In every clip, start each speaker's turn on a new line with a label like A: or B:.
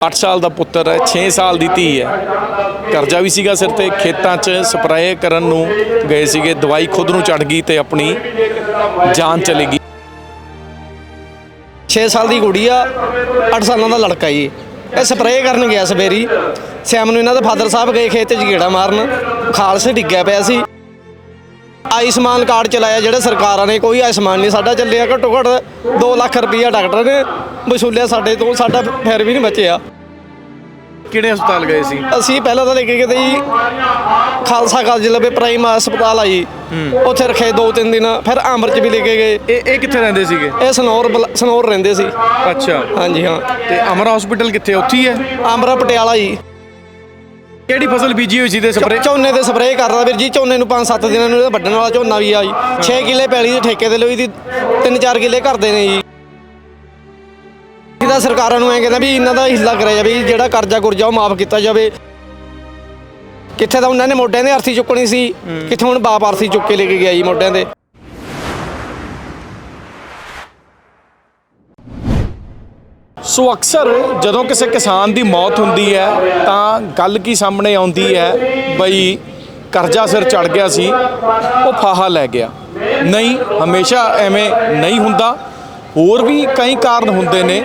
A: 8 ਸਾਲ ਦਾ ਪੁੱਤਰ ਹੈ 6 ਸਾਲ ਦੀ ਧੀ ਹੈ। ਕਰਜ਼ਾ ਵੀ ਸੀਗਾ ਸਿਰ ਤੇ, ਖੇਤਾਂ 'ਚ ਸਪਰੇਅ ਕਰਨ ਨੂੰ ਗਏ ਸੀਗੇ। ਦਵਾਈ ਖੁਦ ਨੂੰ ਚੜ ਗਈ ਤੇ ਆਪਣੀ ਜਾਨ ਚਲੀ ਗਈ।
B: 6 ਸਾਲ ਦੀ ਕੁੜੀ ਆ 8 ਸਾਲਾਂ ਦਾ ਲੜਕਾ ਜੀ। ਇਹ ਸਪਰੇਅ ਕਰਨ ਗਿਆ ਸਵੇਰੀ। ਸ਼ਾਮ ਨੂੰ ਇਹਨਾਂ ਦੇ ਫਾਦਰ ਸਾਹਿਬ ਗਏ ਖੇਤ 'ਚ ਗੇੜਾ ਮਾਰਨ। ਖਾਲਸ ਡਿੱਗਿਆ ਪਿਆ ਸੀ। ਆਯੁਸ਼ਮਾਨ ਕਾਰਡ ਚਲਾਇਆ ਜਿਹੜੇ ਸਰਕਾਰਾਂ ਨੇ ਕੋਈ ਆਯੁਸ਼ਮਾਨ ਨਹੀਂ ਸਾਡਾ ਚੱਲਿਆ। ਘੱਟੋ ਘੱਟ 2 ਲੱਖ ਰੁਪਈਆ ਡਾਕਟਰ ਨੇ ਵਸੂਲਿਆ ਸਾਡੇ ਤੋਂ ਸਾਡਾ ਫਿਰ ਵੀ ਨਹੀਂ ਬਚਿਆ।
A: ਕਿਹੜੇ ਹਸਪਤਾਲ ਗਏ ਸੀ?
B: ਅਸੀਂ ਪਹਿਲਾਂ ਤਾਂ ਲੈ ਕੇ ਗਏ ਤੇ ਜੀ ਖਾਲਸਾ ਕਾਲਜ ਲਵੇ ਪ੍ਰਾਈਮ ਹਸਪਤਾਲ ਆ ਜੀ। ਉੱਥੇ ਰੱਖੇ ਦੋ ਤਿੰਨ ਦਿਨ ਫਿਰ ਅੰਮ੍ਰਿਤ 'ਚ ਵੀ ਲੈ ਕੇ ਗਏ।
A: ਇਹ ਇਹ ਕਿੱਥੇ ਰਹਿੰਦੇ ਸੀਗੇ?
B: ਇਹ ਸਨੌਰ ਸਨੌਰ ਰਹਿੰਦੇ ਸੀ।
A: ਅੱਛਾ।
B: ਹਾਂਜੀ ਹਾਂ।
A: ਤੇ ਅਮਰਾ ਹਸਪੀਟਲ ਕਿੱਥੇ ਉੱਥੇ ਹੀ ਹੈ?
B: ਆਮਰਾ ਪਟਿਆਲਾ ਜੀ।
A: ਕਿਹੜੀ ਫਸਲ ਬੀਜੀ ਹੋਈ ਸੀ ਤੇ ਸਪਰੇਅ?
B: ਝੋਨੇ ਤੇ ਸਪਰੇਅ ਕਰਦਾ ਵੀਰ ਜੀ ਝੋਨੇ ਨੂੰ 5-7 ਦਿਨਾਂ ਨੂੰ ਇਹਦਾ ਵੱਢਣ ਵਾਲਾ ਝੋਨਾ ਵੀ ਆ ਜੀ। 6 ਕਿੱਲੇ ਪੈਲੀ ਦੇ ਠੇਕੇ ਤੇ ਲਈ ਦੀ 3-4 ਕਿੱਲੇ ਕਰਦੇ ਨੇ ਜੀ। ਇਹਦਾ ਸਰਕਾਰਾਂ ਨੂੰ ਐ ਕਹਿੰਦਾ ਵੀ ਇਹਨਾਂ ਦਾ ਹਿੱਲਾ ਕਰਿਆ ਜਾਵੇ ਜੀ, ਜਿਹੜਾ ਕਰਜ਼ਾ ਗੁਰਜਾ ਉਹ ਮਾਫ ਕੀਤਾ ਜਾਵੇ। ਕਿੱਥੇ ਤਾਂ ਉਹਨਾਂ ਨੇ ਮੋਢਿਆਂ ਦੇ ਅਰਥੀ ਚੁੱਕਣੀ ਸੀ ਕਿੱਥੇ ਹੁਣ ਬਾਪ ਅਰਥੀ ਚੁੱਕ ਕੇ ਲੈ ਕੇ ਗਿਆ ਜੀ ਮੋਢਿਆਂ ਦੇ
A: ਸੋ ਅਕਸਰ ਜਦੋਂ ਕਿਸੇ ਕਿਸਾਨ ਦੀ ਮੌਤ ਹੁੰਦੀ ਹੈ, ਤਾਂ ਗੱਲ ਕੀ ਸਾਹਮਣੇ ਆਉਂਦੀ ਹੈ, ਬਈ ਕਰਜ਼ਾ ਸਿਰ ਚੜ ਗਿਆ ਸੀ, ਉਹ ਫਾਹਾ ਲੈ ਗਿਆ। ਨਹੀਂ, ਹਮੇਸ਼ਾ ਐਵੇਂ ਨਹੀਂ ਹੁੰਦਾ। ਹੋਰ ਵੀ ਕਈ ਕਾਰਨ ਹੁੰਦੇ ਨੇ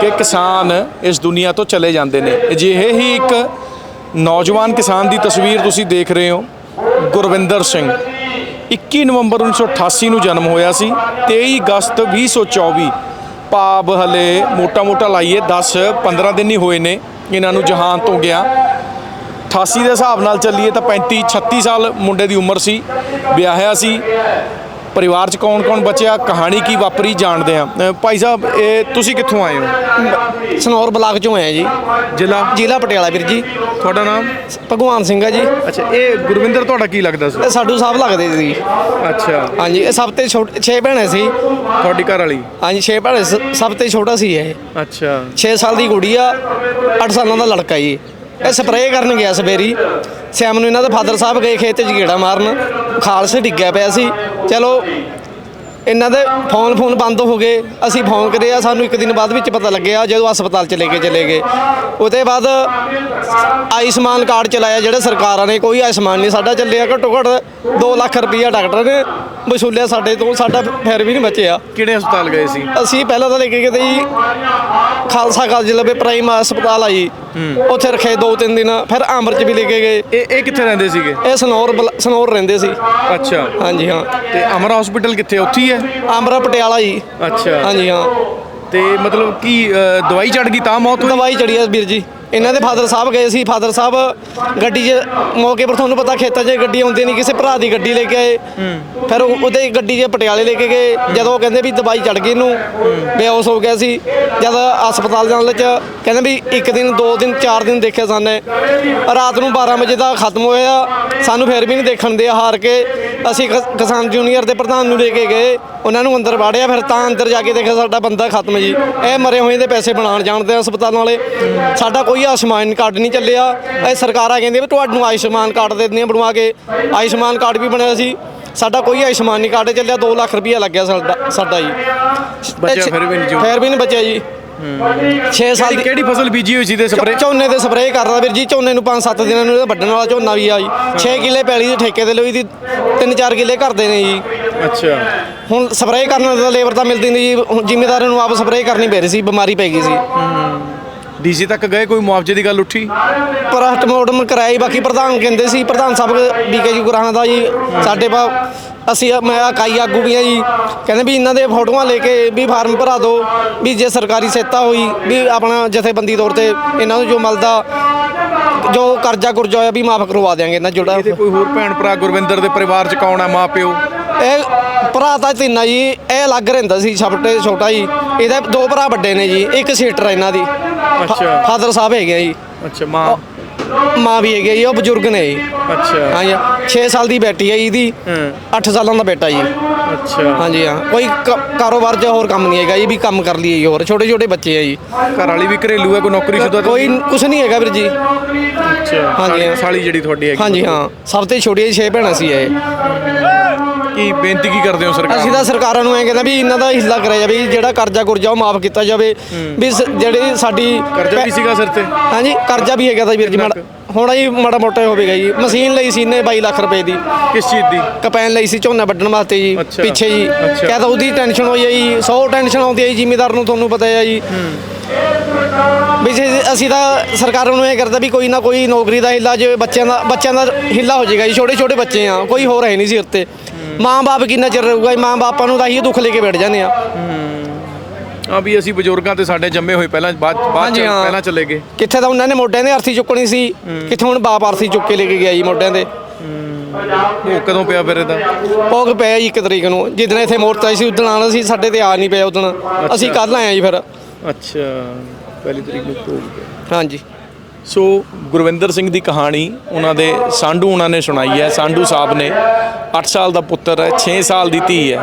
A: ਕਿ ਕਿਸਾਨ ਇਸ ਦੁਨੀਆ ਤੋਂ ਚਲੇ ਜਾਂਦੇ ਨੇ। ਅਜਿਹੇ ਹੀ ਇੱਕ ਨੌਜਵਾਨ ਕਿਸਾਨ ਦੀ ਤਸਵੀਰ ਤੁਸੀਂ ਦੇਖ ਰਹੇ ਹੋ, ਗੁਰਵਿੰਦਰ ਸਿੰਘ। 21 ਨਵੰਬਰ 1988 ਨੂੰ ਜਨਮ ਹੋਇਆ ਸੀ 23 ਅਗਸਤ 2024 ਭਾਵ ਹਲੇ ਮੋਟਾ-ਮੋਟਾ ਲਾਈਏ 10 15 ਦਿਨ ਹੀ ਹੋਏ ਨੇ, ਇਹਨਾਂ ਨੂੰ ਜਹਾਨ ਤੋਂ ਗਿਆ। 88 ਦੇ ਹਿਸਾਬ ਨਾਲ ਚੱਲੀਏ ਤਾਂ 35 36 ਸਾਲ ਮੁੰਡੇ ਦੀ ਉਮਰ ਸੀ, ਵਿਆਹਿਆ ਸੀ। ਪਰਿਵਾਰ 'ਚ ਕੌਣ-ਕੌਣ ਬਚਿਆ ਕਹਾਣੀ ਕੀ ਵਾਪਰੀ ਜਾਣਦੇ ਆ ਭਾਈ ਸਾਹਿਬ ਇਹ ਤੁਸੀਂ ਕਿੱਥੋਂ ਆਏ ਹੋ?
B: ਸਨੌਰ ਬਲਾਕ ਚੋਂ ਆਇਆ ਜੀ।
A: ਜ਼ਿਲ੍ਹਾ?
B: ਜ਼ਿਲ੍ਹਾ ਪਟਿਆਲਾ ਵੀਰ ਜੀ।
A: ਤੁਹਾਡਾ ਨਾਮ?
B: ਭਗਵਾਨ ਸਿੰਘ ਆ ਜੀ।
A: ਅੱਛਾ ਇਹ ਗੁਰਵਿੰਦਰ ਤੁਹਾਡਾ ਕੀ ਲੱਗਦਾ ਸੀ?
B: ਇਹ ਸਾਡੂ ਸਾਹਿਬ ਲੱਗਦੇ ਸੀ।
A: ਅੱਛਾ।
B: ਹਾਂਜੀ ਇਹ ਸਭ ਤੋਂ ਛੋਟੇ 6 ਭੈਣਾਂ ਸੀ।
A: ਤੁਹਾਡੀ ਘਰ ਵਾਲੀ?
B: ਹਾਂਜੀ 6 ਭੈਣਾਂ ਸਭ ਤੋਂ ਛੋਟਾ ਸੀ ਇਹ।
A: ਅੱਛਾ।
B: 6 ਸਾਲ ਦੀ ਕੁੜੀ ਆ 8 ਸਾਲਾਂ ਦਾ ਲੜਕਾ ਜੀ। ਇਹ ਸਪਰੇਅ ਕਰਨ ਗਿਆ ਸਵੇਰੀ। ਸ਼ਾਮ ਨੂੰ ਇਹਨਾਂ ਦੇ ਫਾਦਰ ਸਾਹਿਬ ਗਏ ਖੇਤ 'ਚ ਗੇੜਾ ਮਾਰਨ। ਖਾਲਸ ਡਿੱਗਿਆ ਪਿਆ ਸੀ। ਚਲੋ, ਇਹਨਾਂ ਦੇ ਫੋਨ ਫੋਨ ਬੰਦ ਹੋ ਗਏ। ਅਸੀਂ ਫੋਨ ਕਰੇ ਆ, ਸਾਨੂੰ ਇੱਕ ਦਿਨ ਬਾਅਦ ਵਿੱਚ ਪਤਾ ਲੱਗਿਆ ਜਦੋਂ ਹਸਪਤਾਲ ਚ ਲੈ ਕੇ ਚਲੇ ਗਏ। ਉਹਦੇ ਬਾਅਦ ਆਯੁਸ਼ਮਾਨ ਕਾਰਡ ਚਲਾਇਆ, ਜਿਹੜੇ ਸਰਕਾਰਾਂ ਨੇ, ਕੋਈ ਆਯੁਸ਼ਮਾਨ ਨਹੀਂ ਸਾਡਾ ਚੱਲਿਆ। ਘੱਟੋ ਘੱਟ 2 ਲੱਖ ਰੁਪਈਆ ਡਾਕਟਰ ਨੇ ਵਸੂਲਿਆ ਸਾਡੇ ਤੋਂ ਸਾਡਾ ਫਿਰ ਵੀ ਨਹੀਂ ਬਚਿਆ।
A: ਕਿਹੜੇ ਹਸਪਤਾਲ ਗਏ ਸੀ?
B: ਅਸੀਂ ਪਹਿਲਾਂ ਤਾਂ ਲੈ ਕੇ ਗਏ ਜੀ ਖਾਲਸਾ ਕਾਲਜ ਲਵੇ ਪ੍ਰਾਈਮ ਹਸਪਤਾਲ ਆ ਜੀ। ਉੱਥੇ ਰੱਖੇ ਦੋ ਤਿੰਨ ਦਿਨ ਫਿਰ ਅੰਮ੍ਰਿਤ 'ਚ ਵੀ ਲੈ ਕੇ ਗਏ।
A: ਇਹ ਇਹ ਕਿੱਥੇ ਰਹਿੰਦੇ ਸੀਗੇ?
B: ਇਹ ਸਨੌਰ ਸਨੌਰ ਰਹਿੰਦੇ ਸੀ।
A: ਅੱਛਾ।
B: ਹਾਂਜੀ ਹਾਂ।
A: ਤੇ ਅਮਰਾ ਹਸਪੀਟਲ ਕਿੱਥੇ ਉੱਥੇ ਹੀ ਹੈ?
B: ਆਮਰਾ ਪਟਿਆਲਾ ਜੀ।
A: ਅੱਛਾ।
B: ਹਾਂਜੀ ਹਾਂ।
A: ਤੇ ਮਤਲਬ ਕੀ ਦਵਾਈ ਚੜ ਗਈ ਤਾਂ ਮੌਤ ਹੋਈ?
B: ਦਵਾਈ ਚੜੀ ਆ ਵੀਰ ਜੀ। ਇਹਨਾਂ ਦੇ ਫਾਦਰ ਸਾਹਿਬ ਗਏ ਸੀ। ਫਾਦਰ ਸਾਹਿਬ ਗੱਡੀ 'ਚ ਮੌਕੇ ਪਰ ਤੁਹਾਨੂੰ ਪਤਾ ਖੇਤਾਂ 'ਚ ਗੱਡੀ ਆਉਂਦੀ ਨਹੀਂ ਕਿਸੇ ਭਰਾ ਦੀ ਗੱਡੀ ਲੈ ਕੇ ਆਏ। ਫਿਰ ਉਹ- ਉਹਦੇ ਗੱਡੀ 'ਚ ਪਟਿਆਲੇ ਲੈ ਕੇ ਗਏ। ਜਦੋਂ ਉਹ ਕਹਿੰਦੇ ਵੀ ਦਵਾਈ ਚੜ ਗਈ ਇਹਨੂੰ ਬੇਹੋਸ਼ ਹੋ ਗਿਆ ਸੀ। ਜਦ ਹਸਪਤਾਲ ਜਾਣ ਚ ਕਹਿੰਦੇ ਵੀ ਇੱਕ ਦਿਨ ਦੋ ਦਿਨ ਚਾਰ ਦਿਨ ਦੇਖਿਆ ਸਾਨੇ। ਰਾਤ ਨੂੰ 12 ਵਜੇ ਦਾ ਖਤਮ ਹੋਇਆ। ਸਾਨੂੰ ਫਿਰ ਵੀ ਨਹੀਂ ਦੇਖਣ ਦੇ ਹਾਰ ਕੇ ਅਸੀਂ ਕਿਸ- ਕਿਸਾਨ ਜੂਨੀਅਰ ਦੇ ਪ੍ਰਧਾਨ ਨੂੰ ਲੈ ਕੇ ਗਏ ਉਹਨਾਂ ਨੂੰ ਅੰਦਰ ਵਾੜਿਆ ਫਿਰ ਤਾਂ ਅੰਦਰ ਜਾ ਕੇ ਦੇਖਿਆ ਸਾਡਾ ਬੰਦਾ ਖਤਮ ਜੀ। ਇਹ ਮਰੇ ਹੋਏ ਦੇ ਪੈਸੇ ਬਣਾਉਣ ਜਾਣਦੇ ਆ ਹਸਪਤਾਲਾਂ ਵਾਲੇ ਸਾਡਾ ਕੋਈ ਆਯੁਸ਼ਮਾਨ ਕਾਰਡ ਨਹੀਂ ਚੱਲਿਆ। ਇਹ ਸਰਕਾਰਾਂ ਕਹਿੰਦੇ ਵੀ ਤੁਹਾਨੂੰ ਆਯੁਸ਼ਮਾਨ ਕਾਰਡ ਦੇ ਦਿੰਦੀਆਂ ਬਣਵਾ ਕੇ। ਆਯੁਸ਼ਮਾਨ ਕਾਰਡ ਵੀ ਬਣਿਆ ਸੀ। ਸਾਡਾ ਕੋਈ ਆਯੁਸ਼ਮਾਨ ਨਹੀਂ ਕਾਰਡ ਚੱਲਿਆ 2 ਲੱਖ ਰੁਪਈਆ ਲੱਗਿਆ ਸਾਡਾ ਸਾਡਾ ਜੀ।
A: ਬਚਿਆ ਫਿਰ ਵੀ ਨਹੀਂ ਜੀ।
B: ਫਿਰ ਵੀ ਨਹੀਂ ਬਚਿਆ ਜੀ। 6 ਸਾਲ
A: ਕਿਹੜੀ
B: ਦੀ
A: ਕਿਹੜੀ ਫਸਲ ਬੀਜੀ ਹੋਈ ਸੀ ਤੇ ਸਪਰੇਅ?
B: ਝੋਨੇ ਤੇ ਸਪਰੇਅ ਕਰਦਾ ਵੀਰ ਜੀ ਝੋਨੇ ਨੂੰ 5-7 ਦਿਨਾਂ ਨੂੰ ਇਹਦਾ ਵੱਢਣ ਵਾਲਾ ਝੋਨਾ ਵੀ ਆ ਜੀ। 6 ਕਿੱਲੇ ਪੈਲੀ ਦੇ ਠੇਕੇ ਤੇ ਲਈ ਦੀ 3-4 ਕਿੱਲੇ ਕਰਦੇ ਨੇ ਜੀ।
A: ਅੱਛਾ।
B: ਹੁਣ ਸਪਰੇਅ ਕਰਨ ਦਾ ਲੇਬਰ ਤਾਂ ਮਿਲਦੀ ਨਹੀਂ ਜੀ ਜ਼ਿਮੀਦਾਰਾਂ ਨੂੰ ਆਪ ਸਪਰੇਅ ਕਰਨੀ ਪੈ ਰਹੀ ਸੀ ਬਿਮਾਰੀ ਪੈ ਗਈ ਸੀ।
A: ਡੀਸੀ ਤੱਕ ਗਏ ਕੋਈ ਮੁਆਵਜ਼ੇ ਦੀ ਗੱਲ ਉੱਠੀ?
B: ਪਰ ਹਟਮੋਟਮ ਕਰਾਈ ਬਾਕੀ ਪ੍ਰਧਾਨ ਕਹਿੰਦੇ ਸੀ ਪ੍ਰਧਾਨ ਸਾਹਿਬ ਬੀਕੇ ਜੀ ਗੁਰਾਂ ਦਾ ਜੀ ਸਾਡੇ ਪਾ ਅਸੀਂ ਮੈਂ ਇਕਾਈ ਆਗੂ ਵੀ ਆ ਜੀ। ਕਹਿੰਦੇ ਵੀ ਇਹਨਾਂ ਦੇ ਫੋਟੋਆਂ ਲੈ ਕੇ ਵੀ ਫਾਰਮ ਭਰਾ ਦਿਓ ਵੀ ਜੇ ਸਰਕਾਰੀ ਸਹਾਇਤਾ ਹੋਈ ਵੀ ਆਪਣਾ ਜਥੇਬੰਦੀ ਤੌਰ ਤੇ ਇਹਨਾਂ ਨੂੰ ਜੋ ਮਿਲਦਾ ਜੋ ਕਰਜ਼ਾ ਗੁਰਜਾ ਹੋਇਆ ਵੀ ਮਾਫ ਕਰਵਾ ਦਿਆਂਗੇ ਇਹਨਾਂ ਜਿਹੜਾ
A: ਇਹਦੇ ਕੋਈ ਹੋਰ ਭੈਣ ਭਰਾ ਗੁਰਵਿੰਦਰ ਦੇ ਪਰਿਵਾਰ ਚ ਕੌਣ ਆ ਮਾਂ ਪਿਓ
B: ਇਹ ਭਰਾ ਤਾਂ ਤਿੰਨ ਜੀ ਇਹ ਅਲੱਗ ਰਹਿੰਦਾ ਸੀ ਛੋਟੇ ਛੋਟਾ ਜੀ। ਇਹਦੇ ਦੋ ਭਰਾ ਵੱਡੇ ਨੇ ਜੀ ਇੱਕ ਸੀਟਰ ਇਹਨਾਂ ਦੀ।
A: ਅੱਛਾ।
B: ਫਾਦਰ ਸਾਹਿਬ ਹੈਗੇ ਆ ਜੀ।
A: ਅੱਛਾ ਮਾਂ?
B: ਮਾਂ ਵੀ ਹੈਗੀ ਆ ਜੀ ਉਹ ਬਜ਼ੁਰਗ ਨੇ ਜੀ।
A: ਅੱਛਾ।
B: ਹਾਂਜੀ 6 ਸਾਲ ਦੀ ਬੇਟੀ ਹੈ ਜੀ ਇਹਦੀ।
A: ਹਾਂ।
B: 8 ਸਾਲਾਂ ਦਾ ਬੇਟਾ ਜੀ।
A: ਅੱਛਾ।
B: ਹਾਂਜੀ ਹਾਂ। ਕੋਈ ਕ- ਕਾਰੋਬਾਰ 'ਚ ਹੋਰ ਕੰਮ ਨਹੀਂ ਹੈਗਾ ਜੀ ਵੀ ਕੰਮ ਕਰ ਲਈਏ ਜੀ ਹੋਰ। ਛੋਟੇ ਛੋਟੇ ਬੱਚੇ ਆ ਜੀ।
A: ਘਰ ਵਾਲੀ ਵੀ ਘਰੇਲੂ ਹੈ ਕੋਈ ਨੌਕਰੀ ਸ਼ੁਦਾ
B: ਕੋਈ ਕੁਝ ਨਹੀਂ ਹੈਗਾ ਵੀਰ ਜੀ।
A: ਅੱਛਾ
B: ਹਾਂਜੀ,
A: ਸਾਲੀ-
B: ਹਾਂ।
A: ਸਾਲੀ ਜਿਹੜੀ ਤੁਹਾਡੀ ਹੈਗੀ
B: ਹਾਂਜੀ ਹਾਂ। ਸਭ ਤੋਂ ਛੋਟੀ ਜੀ 6 ਭੈਣਾਂ ਸੀ ਇਹ।
A: ਕੀ ਬੇਨਤੀ ਕੀ ਕਰਦੇ ਹੋ ਸਰਕਾਰ
B: ਅਸੀਂ ਤਾਂ ਸਰਕਾਰਾਂ ਨੂੰ ਐ ਕਹਿੰਦਾ ਵੀ ਇਹਨਾਂ ਦਾ ਹਿੱਲਾ ਕਰਿਆ ਜਾਵੇ ਜਿਹੜਾ ਕਰਜ਼ਾ ਕੁਰਜ਼ਾ ਉਹ ਮਾਫ ਕੀਤਾ ਜਾਵੇ। ਵੀ ਸ- ਜਿਹੜੀ ਸਾਡੀ
A: ਕਰਜ਼ਾ ਵੀ ਸੀਗਾ ਸਿਰ ਤੇ?
B: ਹਾਂਜੀ ਕਰਜ਼ਾ ਵੀ ਹੈਗਾ ਤਾਂ ਵੀਰ ਜੀ ਮਾੜਾ ਹੁਣ ਜੀ ਮਾੜਾ ਮੋਟਾ ਹੋਵੇਗਾ ਜੀ। ਮਸ਼ੀਨ ਲਈ ਸੀ ਨੇ 22 ਲੱਖ ਰੁਪਏ ਦੀ।
A: ਕਿਸ ਚੀਜ਼ ਦੀ?
B: ਕਪੈਨ ਲਈ ਸੀ ਝੋਨਾ ਵੱਢਣ ਵਾਸਤੇ ਜੀ
A: ਅੱਛਾ।
B: ਪਿੱਛੇ ਜੀ।
A: ਅੱਛਾ।
B: ਕਹਿ ਤਾਂ ਉਹਦੀ ਟੈਨਸ਼ਨ ਹੋਈ ਹੈ ਜੀ 100 ਟੈਨਸ਼ਨ ਆਉਂਦੀ ਹੈ ਜੀ ਜ਼ਿਮੀਦਾਰ ਨੂੰ ਤੁਹਾਨੂੰ ਪਤਾ ਹੈ ਜੀ। ਵੀ ਜੇ ਅਸੀਂ ਤਾਂ ਸਰਕਾਰਾਂ ਨੂੰ ਇਹ ਕਰਦਾ ਵੀ ਕੋਈ ਨਾ ਕੋਈ ਨੌਕਰੀ ਦਾ ਹਿੱਲਾ ਜੇ ਬੱਚਿਆਂ ਦਾ ਬੱਚਿਆਂ ਦਾ ਹਿੱਲਾ ਹੋ ਜਾਏਗਾ ਜੀ ਛੋਟੇ ਛੋਟੇ ਬੱਚੇ ਆ ਕੋਈ ਹੋਰ ਹੈ ਨਹੀਂ ਸੀ ਉੱਤੇ। ਮਾਂ-ਬਾਪ ਕਿੰਨਾ ਚਿਰ ਰਹੂਗਾ? ਮਾਂ-ਬਾਪਾਂ ਨੂੰ ਤਾਂ ਇਹੀ ਦੁੱਖ ਲੈ ਕੇ ਬੈਠ ਜਾਂਦੇ ਆ।
A: ਆ ਵੀ ਅਸੀਂ ਬਜ਼ੁਰਗਾਂ ਤੇ ਸਾਡੇ ਜੰਮੇ ਹੋਏ ਪਹਿਲਾਂ ਬਾਅਦ ਬਾਅਦ ਚ
B: ਹਾਂਜੀ, ਹਾਂ।
A: ਪਹਿਲਾਂ ਚਲੇ ਗਏ।
B: ਕਿੱਥੇ ਤਾਂ ਉਹਨਾਂ ਨੇ ਮੋਢਿਆਂ ਦੇ ਅਰਥੀ ਚੁੱਕਣੀ ਸੀ ਕਿੱਥੇ ਹੁਣ ਬਾਪ ਅਰਥੀ ਚੁੱਕ ਕੇ ਲੈ ਕੇ ਗਿਆ ਜੀ ਮੋਢਿਆਂ ਦੇ
A: ਉਹ ਕਦੋਂ ਪਿਆ ਫਿਰ ਇਹਦਾ?
B: ਭੋਗ ਪਿਆ ਜੀ ਇੱਕ ਤਰੀਕ ਨੂੰ। ਜਿੱਦਣ ਇੱਥੇ ਮੋਰਚਾ ਆਈ ਸੀ ਉਦਣ ਆਣਾ ਸੀ ਸਾਡੇ ਤੇ ਆ ਨਹੀਂ ਪਿਆ ਉਦਣ ਅਸੀਂ ਕੱਲ ਆਏ ਆ ਜੀ ਫਿਰ।
A: ਅੱਛਾ। ਪਹਿਲੀ ਤਰੀਕ ਨੂੰ ਭੋਗ ਪਿਆ।
B: ਹਾਂਜੀ।
A: ਸੋ ਗੁਰਵਿੰਦਰ ਸਿੰਘ ਦੀ ਕਹਾਣੀ ਉਹਨਾਂ ਦੇ ਸਾਂਢੂ ਉਹਨਾਂ ਨੇ ਸੁਣਾਈ ਹੈ। ਸਾਂਢੂ ਸਾਹਿਬ ਨੇ 8 ਸਾਲ ਦਾ ਪੁੱਤਰ ਹੈ 6 ਸਾਲ ਦੀ ਧੀ ਹੈ।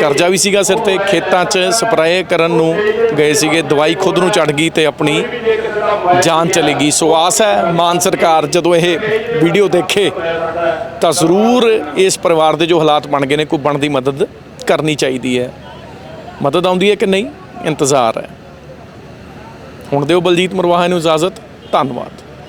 A: ਕਰਜ਼ਾ ਵੀ ਸੀਗਾ ਸਿਰ ਤੇ, ਖੇਤਾਂ 'ਚ ਸਪਰੇਅ ਕਰਨ ਨੂੰ ਗਏ ਸੀਗੇ। ਦਵਾਈ ਖੁਦ ਨੂੰ ਚੜ ਗਈ ਤੇ ਆਪਣੀ ਜਾਨ ਚਲੀ ਗਈ। ਸੋ ਆਸ ਹੈ ਮਾਨ ਸਰਕਾਰ ਜਦੋਂ ਇਹ ਵੀਡੀਓ ਦੇਖੇ ਤਾਂ ਜ਼ਰੂਰ ਇਸ ਪਰਿਵਾਰ ਦੇ ਜੋ ਹਾਲਾਤ ਬਣ ਗਏ ਨੇ ਕੋਈ ਬਣਦੀ ਮਦਦ ਕਰਨੀ ਚਾਹੀਦੀ ਹੈ। ਮਦਦ ਆਉਂਦੀ ਹੈ ਕਿ ਨਹੀਂ? ਇੰਤਜ਼ਾਰ ਹੈ। ਹੁਣ ਦਿਓ ਬਲਜੀਤ ਮਰਵਾਹਾ ਨੂੰ ਇਜਾਜ਼ਤ। ਧੰਨਵਾਦ।